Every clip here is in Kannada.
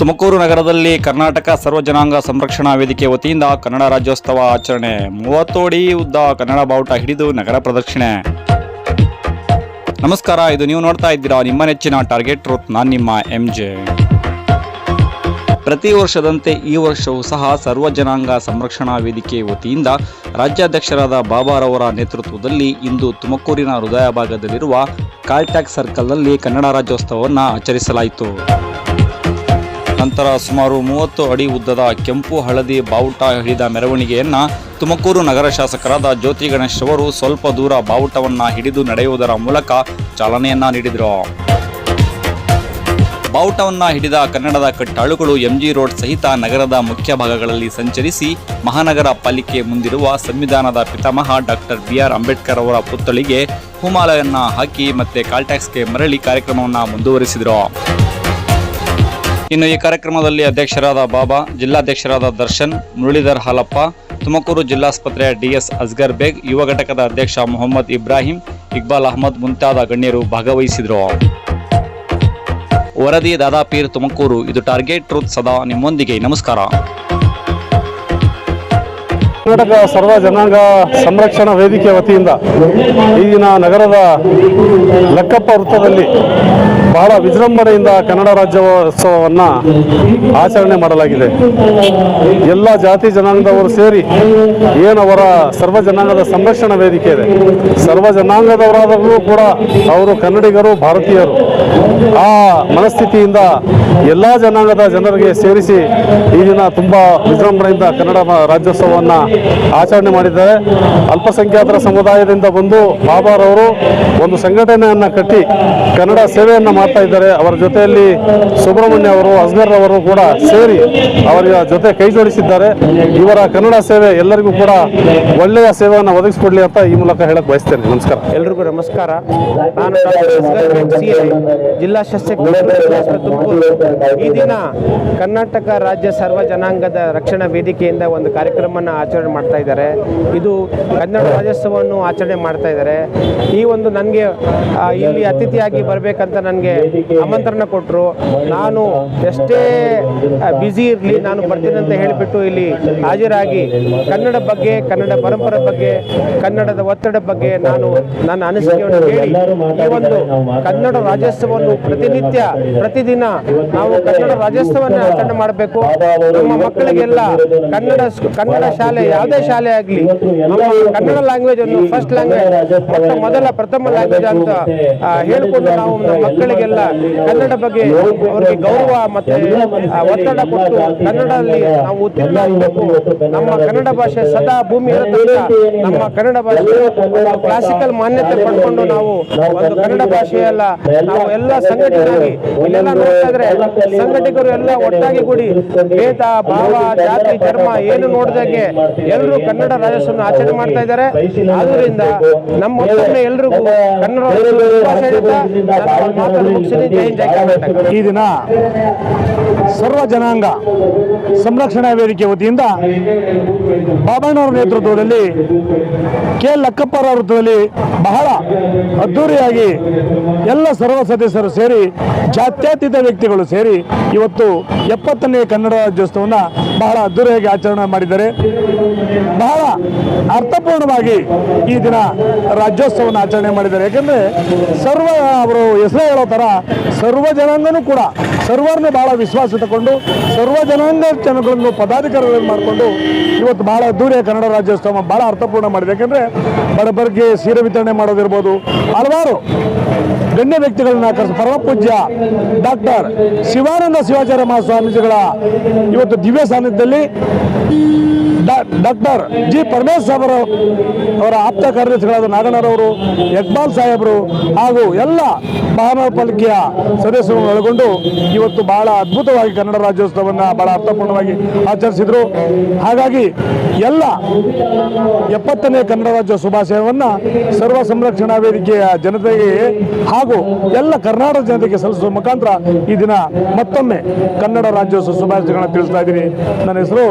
ತುಮಕೂರು ನಗರದಲ್ಲಿ ಕರ್ನಾಟಕ ಸರ್ವಜನಾಂಗ ಸಂರಕ್ಷಣಾ ವೇದಿಕೆ ವತಿಯಿಂದ ಕನ್ನಡ ರಾಜ್ಯೋತ್ಸವ ಆಚರಣೆ. ಮೂವತ್ತೋಡಿ ಉದ್ದ ಕನ್ನಡ ಬಾವುಟ ಹಿಡಿದು ನಗರ ಪ್ರದಕ್ಷಿಣೆ. ನಮಸ್ಕಾರ, ಇದು ನೀವು ನೋಡ್ತಾ ಇದ್ದೀರಾ ನಿಮ್ಮ ನೆಚ್ಚಿನ ಟಾರ್ಗೆಟ್ ಟ್ರೂತ್ ನಾನು ನಿಮ್ಮ ಎಂ ಜೆ ಪ್ರತಿ ವರ್ಷದಂತೆ ಈ ವರ್ಷವೂ ಸಹ ಸರ್ವ ಜನಾಂಗ ಸಂರಕ್ಷಣಾ ವೇದಿಕೆ ವತಿಯಿಂದ ರಾಜ್ಯಾಧ್ಯಕ್ಷರಾದ ಬಾಬಾರವರ ನೇತೃತ್ವದಲ್ಲಿ ಇಂದು ತುಮಕೂರಿನ ಹೃದಯ ಭಾಗದಲ್ಲಿರುವ ಕಾಲ್ಟ್ಯಾಕ್ ಸರ್ಕಲ್ನಲ್ಲಿ ಕನ್ನಡ ರಾಜ್ಯೋತ್ಸವವನ್ನು ಆಚರಿಸಲಾಯಿತು. ನಂತರ ಸುಮಾರು ಮೂವತ್ತು ಅಡಿ ಉದ್ದದ ಕೆಂಪು ಹಳದಿ ಬಾವುಟ ಹಿಡಿದ ಮೆರವಣಿಗೆಯನ್ನ ತುಮಕೂರು ನಗರ ಶಾಸಕರಾದ ಜ್ಯೋತಿ ಗಣೇಶ್ ಅವರು ಸ್ವಲ್ಪ ದೂರ ಬಾವುಟವನ್ನು ಹಿಡಿದು ನಡೆಯುವುದರ ಮೂಲಕ ಚಾಲನೆಯನ್ನ ನೀಡಿದರು. ಬಾವುಟವನ್ನು ಹಿಡಿದ ಕನ್ನಡದ ಕಟ್ಟಾಳುಗಳು ಎಂಜಿ ರೋಡ್ ಸಹಿತ ನಗರದ ಮುಖ್ಯ ಭಾಗಗಳಲ್ಲಿ ಸಂಚರಿಸಿ ಮಹಾನಗರ ಪಾಲಿಕೆ ಮುಂದಿರುವ ಸಂವಿಧಾನದ ಪಿತಾಮಹ ಡಾಕ್ಟರ್ ಬಿ ಆರ್ ಅಂಬೇಡ್ಕರ್ ಅವರ ಪುತ್ಥಳಿಗೆ ಹೂಮಾಲೆಯನ್ನ ಹಾಕಿ ಮತ್ತೆ ಕಾಲ್ಟ್ಯಾಕ್ಸ್ಗೆ ಮರಳಿ ಕಾರ್ಯಕ್ರಮವನ್ನು ಮುಂದುವರಿಸಿದರು. ಇನ್ನು ಈ ಕಾರ್ಯಕ್ರಮದಲ್ಲಿ ಅಧ್ಯಕ್ಷರಾದ ಬಾಬಾ, ಜಿಲ್ಲಾಧ್ಯಕ್ಷರಾದ ದರ್ಶನ್, ಮುರಳೀಧರ್ ಹಾಲಪ್ಪ, ತುಮಕೂರು ಜಿಲ್ಲಾಸ್ಪತ್ರೆಯ ಡಿಎಸ್ ಅಸ್ಗರ್ ಬೇಗ್, ಯುವ ಘಟಕದ ಅಧ್ಯಕ್ಷ ಮೊಹಮ್ಮದ್ ಇಬ್ರಾಹಿಂ, ಇಕ್ಬಾಲ್ ಅಹಮದ್ ಮುಂತಾದ ಗಣ್ಯರು ಭಾಗವಹಿಸಿದರು. ವರದಿ ದಾದಾಪೀರ್ ತುಮಕೂರು, ಇದು ಟಾರ್ಗೆಟ್ ಟ್ರೂತ್ ಸದಾ ನಿಮ್ಮೊಂದಿಗೆ. ನಮಸ್ಕಾರ. ಕರ್ನಾಟಕ ಸರ್ವ ಜನಾಂಗ ಸಂರಕ್ಷಣಾ ವೇದಿಕೆ ವತಿಯಿಂದ ಈಗಿನ ನಗರದ ಲಕ್ಕಪ್ಪ ವೃತ್ತದಲ್ಲಿ ಬಹಳ ವಿಜೃಂಭಣೆಯಿಂದ ಕನ್ನಡ ರಾಜ್ಯೋತ್ಸವವನ್ನು ಆಚರಣೆ ಮಾಡಲಾಗಿದೆ. ಎಲ್ಲ ಜಾತಿ ಜನಾಂಗದವರು ಸೇರಿ ಏನವರ ಸರ್ವ ಜನಾಂಗದ ಸಂರಕ್ಷಣಾ ವೇದಿಕೆ ಇದೆ. ಸರ್ವ ಜನಾಂಗದವರಾದರೂ ಕೂಡ ಅವರು ಕನ್ನಡಿಗರು, ಭಾರತೀಯರು. ಆ ಮನಸ್ಥಿತಿಯಿಂದ ಎಲ್ಲ ಜನಾಂಗದ ಜನರಿಗೆ ಸೇರಿಸಿ ಈ ದಿನ ತುಂಬ ವಿಜೃಂಭಣೆಯಿಂದ ಕನ್ನಡ ರಾಜ್ಯೋತ್ಸವವನ್ನು ಆಚರಣೆ ಮಾಡಿದ್ದಾರೆ. ಅಲ್ಪಸಂಖ್ಯಾತರ ಸಮುದಾಯದಿಂದ ಬಂದು ಬಾಬಾರವರು ಒಂದು ಸಂಘಟನೆಯನ್ನು ಕಟ್ಟಿ ಕನ್ನಡ ಸೇವೆಯನ್ನು ಮಾಡ್ತಾ ಇದ್ದಾರೆ. ಅವರ ಜೊತೆಯಲ್ಲಿ ಸುಬ್ರಹ್ಮಣ್ಯ ಅವರು ಅಸ್ಗರ್ ಅವರು ಕೂಡ ಸೇರಿ ಅವರ ಜೊತೆ ಕೈ ಜೋಡಿಸಿದ್ದಾರೆ. ಇವರ ಕನ್ನಡ ಸೇವೆ ಎಲ್ಲರಿಗೂ ಕೂಡ ಒಳ್ಳೆಯ ಸೇವೆಯನ್ನು ಒದಗಿಸಿಕೊಡ್ಲಿ ಅಂತ ಈ ಮೂಲಕ ಹೇಳಕ್ ಬಯಸ್ತೇನೆ. ನಮಸ್ಕಾರ. ಎಲ್ರಿಗೂ ನಮಸ್ಕಾರ. ನಾನು ಜಿಲ್ಲಾ ಈ ದಿನ ಕರ್ನಾಟಕ ರಾಜ್ಯ ಸರ್ವ ಜನಾಂಗದ ರಕ್ಷಣಾ ವೇದಿಕೆಯಿಂದ ಒಂದು ಕಾರ್ಯಕ್ರಮನ ಆಚರಣೆ ಮಾಡ್ತಾ ಇದ್ದಾರೆ. ಇದು ಕನ್ನಡ ರಾಜ್ಯೋತ್ಸವವನ್ನು ಆಚರಣೆ ಮಾಡ್ತಾ ಇದ್ದಾರೆ. ಈ ಒಂದು ನನಗೆ ಇಲ್ಲಿ ಅತಿಥಿಯಾಗಿ ಬರಬೇಕಂತ ನನಗೆ ಆಮಂತ್ರಣ ಕೊಟ್ಟರು ನಾನು ಎಷ್ಟೇ ಬ್ಯುಸಿ ಇರಲಿ, ನಾನು ಬರ್ತೀನಿ ಅಂತ ಹೇಳಿಬಿಟ್ಟು ಇಲ್ಲಿ ಹಾಜರಾಗಿ ಕನ್ನಡ ಬಗ್ಗೆ, ಕನ್ನಡ ಪರಂಪರೆ ಬಗ್ಗೆ, ಕನ್ನಡದ ಒತ್ತಡ ಬಗ್ಗೆ ನಾನು ನನ್ನ ಅನಿಸಿಕೆಯನ್ನು ಹೇಳಿ ಈ ಒಂದು ಕನ್ನಡ ರಾಜ್ಯೋತ್ಸವವನ್ನು ಪ್ರತಿನಿತ್ಯ, ಪ್ರತಿದಿನ ನಾವು ಕನ್ನಡ ರಾಜ್ಯೋತ್ಸವವನ್ನು ಆಚರಣೆ ಮಾಡಬೇಕು. ನಮ್ಮ ಮಕ್ಕಳಿಗೆಲ್ಲ ಕನ್ನಡ ಕನ್ನಡ ಶಾಲೆ ಯಾವುದೇ ಶಾಲೆ ಆಗಲಿ ಕನ್ನಡ ಲ್ಯಾಂಗ್ವೇಜ್ ಅನ್ನು ಫಸ್ಟ್ ಲ್ಯಾಂಗ್ವೇಜ್ ಮೊದಲ ಪ್ರಥಮ ಲ್ಯಾಂಗ್ವೇಜ್ ಅಂತ ಹೇಳಿಕೊಂಡು ನಾವು ನಮ್ಮ ಮಕ್ಕಳಿಗೆಲ್ಲ ಕನ್ನಡ ಬಗ್ಗೆ ಅವರಿಗೆ ಗೌರವ ಮತ್ತೆ ಒತ್ತಡ ಕೊಟ್ಟು ಕನ್ನಡದಲ್ಲಿ ನಾವು ಉತ್ತೀರ್ಣ ಆಗಬೇಕು. ನಮ್ಮ ಕನ್ನಡ ಭಾಷೆ ಸದಾ ಭೂಮಿ ನಮ್ಮ ಕನ್ನಡ ಭಾಷೆ ಕ್ಲಾಸಿಕಲ್ ಮಾನ್ಯತೆ ಪಡ್ಕೊಂಡು ನಾವು ಒಂದು ಕನ್ನಡ ಭಾಷೆಯಲ್ಲ ನಾವು ಎಲ್ಲ ಸಂಘಟನೆಯಾಗಿ ಇಲ್ಲೆಲ್ಲ ನೋಡಿದ್ರೆ ಇದ್ರೆ ಸಂಘಟಕರು ಎಲ್ಲ ಒಟ್ಟಾಗಿ ಕೂಡಿ ಭೇದ ಭಾವ ಜಾತಿ ಧರ್ಮ ಏನು ನೋಡಿದಾಗೆ ಎಲ್ಲರೂ ಕನ್ನಡ ರಾಜ್ಯೋತ್ಸವವನ್ನು ಆಚರಣೆ ಮಾಡ್ತಾ ಇದ್ದಾರೆ. ಆದ್ರಿಂದ ನಮ್ಮ ಮತ್ತೊಮ್ಮೆ ಎಲ್ರಿಗೂ ಕನ್ನಡ ಈ ದಿನ ಸರ್ವ ಜನಾಂಗ ಸಂರಕ್ಷಣಾ ವೇದಿಕೆ ವತಿಯಿಂದ ಬಾಬಣ್ಣವರ ನೇತೃತ್ವದಲ್ಲಿ ಕೆ. ಲಕ್ಕಪ್ಪರ ವೃತ್ತದಲ್ಲಿ ಬಹಳ ಅದ್ದೂರಿಯಾಗಿ ಎಲ್ಲ ಸರ್ವ ಸದಸ್ಯರು ಸೇರಿ ಜಾತ್ಯತೀತ ವ್ಯಕ್ತಿಗಳು ಸೇರಿ ಇವತ್ತು ಎಪ್ಪತ್ತನೇ ಕನ್ನಡ ರಾಜ್ಯೋತ್ಸವವನ್ನು ಬಹಳ ಅದ್ದೂರಿಯಾಗಿ ಆಚರಣೆ ಮಾಡಿದ್ದಾರೆ. ಬಹಳ ಅರ್ಥಪೂರ್ಣವಾಗಿ ಈ ದಿನ ರಾಜ್ಯೋತ್ಸವವನ್ನು ಆಚರಣೆ ಮಾಡಿದ್ದಾರೆ. ಯಾಕಂದರೆ ಸರ್ವ, ಅವರು ಹೆಸರು ಹೇಳೋ ಥರ ಸರ್ವ ಜನಾಂಗನೂ ಕೂಡ ಸರ್ವರನ್ನು ಬಹಳ ವಿಶ್ವಾಸ ತಗೊಂಡು ಸರ್ವ ಜನಾಂಗ ಜನಗಳನ್ನು ಪದಾಧಿಕಾರಿಗಳನ್ನು ಮಾಡಿಕೊಂಡು ಇವತ್ತು ಬಹಳ ಅದ್ದೂರಿಯ ಕನ್ನಡ ರಾಜ್ಯೋತ್ಸವ ಬಹಳ ಅರ್ಥಪೂರ್ಣ ಮಾಡಿದೆ. ಯಾಕಂದರೆ ಬಡಬರಿಗೆ ಸೀರೆ ವಿತರಣೆ ಮಾಡೋದಿರ್ಬೋದು. ಹಲವಾರು ಗಣ್ಯ ವ್ಯಕ್ತಿಗಳನ್ನ ಕರೆಸಿ ಪರಮ ಪೂಜ್ಯ ಡಾಕ್ಟರ್ ಶಿವಾನಂದ ಶಿವಾಚಾರ್ಯ ಮಹಾಸ್ವಾಮೀಜಿಗಳ ಇವತ್ತು ದಿವ್ಯ ಸಾನ್ನಿಧ್ಯದಲ್ಲಿ ಡಾಕ್ಟರ್ ಜಿ ಪರಮೇಶ್ವರ ಅವರ ಆಪ್ತ ಕಾರ್ಯದರ್ಶಿಗಳಾದ ನಾಗಣ್ಣರವರು ಯಜ್ಮಾಲ್ ಸಾಹೇಬರು ಹಾಗೂ ಎಲ್ಲ ಮಹಾನಗರ ಪಾಲಿಕೆಯ ಸದಸ್ಯರನ್ನು ಒಳಗೊಂಡು ಇವತ್ತು ಬಹಳ ಅದ್ಭುತವಾಗಿ ಕನ್ನಡ ರಾಜ್ಯೋತ್ಸವವನ್ನು ಬಹಳ ಅರ್ಥಪೂರ್ಣವಾಗಿ ಆಚರಿಸಿದರು. ಹಾಗಾಗಿ ಎಲ್ಲ ಎಪ್ಪತ್ತನೇ ಕನ್ನಡ ರಾಜ್ಯ ಶುಭಾಶಯವನ್ನು ಸರ್ವ ಸಂರಕ್ಷಣಾ ವೇದಿಕೆಯ ಜನತೆಗೆ ಹಾಗೂ ಎಲ್ಲ ಕರ್ನಾಟಕ ಜನತೆಗೆ ಸಲ್ಲಿಸುವ ಮುಖಾಂತರ ಈ ದಿನ ಮತ್ತೊಮ್ಮೆ ಕನ್ನಡ ರಾಜ್ಯೋತ್ಸವ ಶುಭಾಶಯಗಳನ್ನು ತಿಳಿಸ್ತಾ ಇದ್ದೀನಿ. ನನ್ನ ಹೆಸರು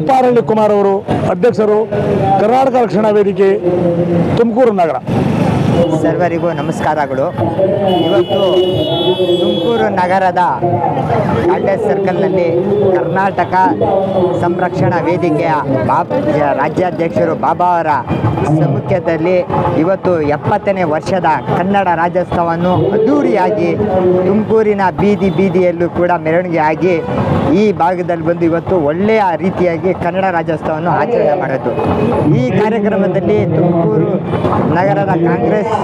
ಉಪ್ಪಾರಳ್ಳಿ ಕುಮಾರ್ ಅವರು, ಅಧ್ಯಕ್ಷರು ಕರ್ನಾಟಕ ರಕ್ಷಣಾ ವೇದಿಕೆ, ತುಮಕೂರು ನಗರ. ಸರ್ವರಿಗೂ ನಮಸ್ಕಾರಗಳು ಇವತ್ತು ತುಮಕೂರು ನಗರದ ಕಾಲ್ಟೇಸ್ ಸರ್ಕಲ್ನಲ್ಲಿ ಕರ್ನಾಟಕ ಸಂರಕ್ಷಣಾ ವೇದಿಕೆಯ ಬಾಬ್ ರಾಜ್ಯಾಧ್ಯಕ್ಷರು ಬಾಬಾ ಅವರ ಸಮ್ಮುಖದಲ್ಲಿ ಇವತ್ತು ಎಪ್ಪತ್ತನೇ ವರ್ಷದ ಕನ್ನಡ ರಾಜ್ಯೋತ್ಸವವನ್ನು ಅದ್ದೂರಿಯಾಗಿ ತುಮಕೂರಿನ ಬೀದಿ ಬೀದಿಯಲ್ಲೂ ಕೂಡ ಮೆರವಣಿಗೆ ಆಗಿ ಈ ಭಾಗದಲ್ಲಿ ಬಂದು ಇವತ್ತು ಒಳ್ಳೆಯ ರೀತಿಯಾಗಿ ಕನ್ನಡ ರಾಜ್ಯೋತ್ಸವವನ್ನು ಆಚರಣೆ ಮಾಡೋದು ಈ ಕಾರ್ಯಕ್ರಮದಲ್ಲಿ ತುಮಕೂರು ನಗರದ ಕಾಂಗ್ರೆಸ್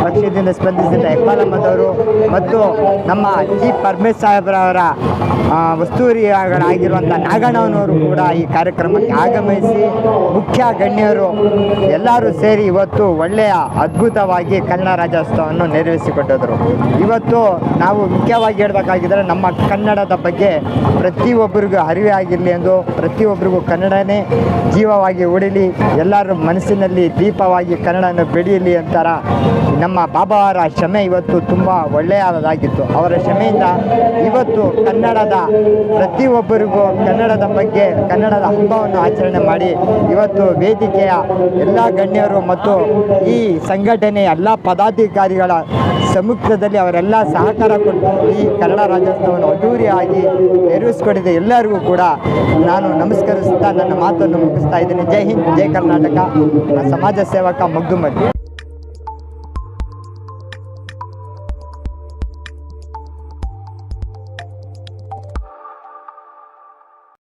ಪಕ್ಷದಿಂದ ಸ್ಪಂದಿಸಿದ ಹೆಬ್ಬಾಲಮ್ಮದವರು ಮತ್ತು ನಮ್ಮ ಜಿ ಪರಮೇಶ್ ಸಾಹೇಬ್ರವರ ಆ, ವಸ್ತುವರಿಗಳಾಗಿರುವಂಥ ನಾಗಣ್ಣನವರು ಕೂಡ ಈ ಕಾರ್ಯಕ್ರಮಕ್ಕೆ ಆಗಮಿಸಿ ಮುಖ್ಯ ಗಣ್ಯರು ಎಲ್ಲರೂ ಸೇರಿ ಇವತ್ತು ಒಳ್ಳೆಯ ಅದ್ಭುತವಾಗಿ ಕನ್ನಡ ರಾಜ್ಯೋತ್ಸವವನ್ನು ನೆರವೇರಿಸಿಕೊಟ್ಟಿದ್ರು. ಇವತ್ತು ನಾವು ಮುಖ್ಯವಾಗಿ ಹೇಳಬೇಕಾಗಿದ್ದರೆ ನಮ್ಮ ಕನ್ನಡದ ಬಗ್ಗೆ ಪ್ರತಿಯೊಬ್ಬರಿಗೂ ಅರಿವೆ ಆಗಿರಲಿ ಎಂದು ಪ್ರತಿಯೊಬ್ಬರಿಗೂ ಕನ್ನಡನೇ ಜೀವವಾಗಿ ಉಳಿಲಿ, ಎಲ್ಲರ ಮನಸ್ಸಿನಲ್ಲಿ ದೀಪವಾಗಿ ಕನ್ನಡನ ಬೆಳೆಯಲಿ ಅಂತಾರ. ನಮ್ಮ ಬಾಬಾವರ ಶ್ರಮೆ ಇವತ್ತು ತುಂಬ ಒಳ್ಳೆಯದಾಗಿತ್ತು. ಅವರ ಶ್ರಮೆಯಿಂದ ಇವತ್ತು ಕನ್ನಡದ ಪ್ರತಿಯೊಬ್ಬರಿಗೂ ಕನ್ನಡದ ಬಗ್ಗೆ ಕನ್ನಡದ ಹಬ್ಬವನ್ನು ಆಚರಣೆ ಮಾಡಿ, ಇವತ್ತು ವೇದಿಕೆಯ ಎಲ್ಲ ಗಣ್ಯರು ಮತ್ತು ಈ ಸಂಘಟನೆಯ ಎಲ್ಲ ಪದಾಧಿಕಾರಿಗಳ ಸಮ್ಮುಖದಲ್ಲಿ ಅವರೆಲ್ಲ ಸಹಕಾರ ಕೊಟ್ಟು ಈ ಕನ್ನಡ ರಾಜ್ಯೋತ್ಸವವನ್ನು ಅದ್ದೂರಿಯಾಗಿ ನೆರವೇರಿಸಿಕೊಂಡಿದ್ದ ಎಲ್ಲರಿಗೂ ಕೂಡ ನಾನು ನಮಸ್ಕರಿಸುತ್ತಾ ನನ್ನ ಮಾತನ್ನು ಮುಗಿಸ್ತಾ ಇದ್ದೀನಿ. ಜೈ ಹಿಂದ್, ಜೈ ಕರ್ನಾಟಕ. ಸಮಾಜ ಸೇವಕ ಮಗ್ದುಮಲ್ಲಿ.